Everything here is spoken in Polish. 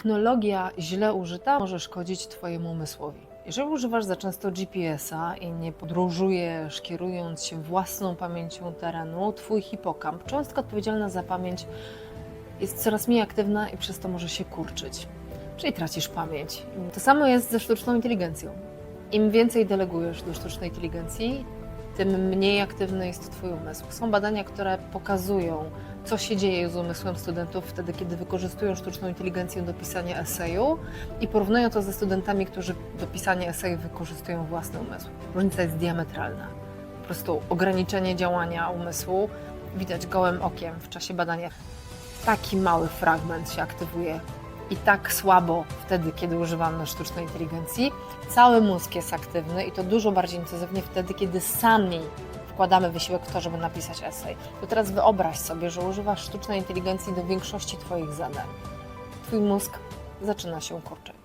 Technologia źle użyta może szkodzić Twojemu umysłowi. Jeżeli używasz za często GPS-a i nie podróżujesz kierując się własną pamięcią terenu, Twój hipokamp, cząstka odpowiedzialna za pamięć, jest coraz mniej aktywna i przez to może się kurczyć. Czyli tracisz pamięć. To samo jest ze sztuczną inteligencją. Im więcej delegujesz do sztucznej inteligencji, tym mniej aktywny jest Twój umysł. Są badania, które pokazują, co się dzieje z umysłem studentów wtedy, kiedy wykorzystują sztuczną inteligencję do pisania eseju i porównują to ze studentami, którzy do pisania eseju wykorzystują własny umysł. Różnica jest diametralna. Po prostu ograniczenie działania umysłu widać gołym okiem w czasie badania. Taki mały fragment się aktywuje i tak słabo wtedy, kiedy używamy sztucznej inteligencji. Cały mózg jest aktywny i to dużo bardziej intensywnie wtedy, kiedy sami wkładamy wysiłek w to, żeby napisać esej. To teraz wyobraź sobie, że używasz sztucznej inteligencji do większości Twoich zadań. Twój mózg zaczyna się kurczyć.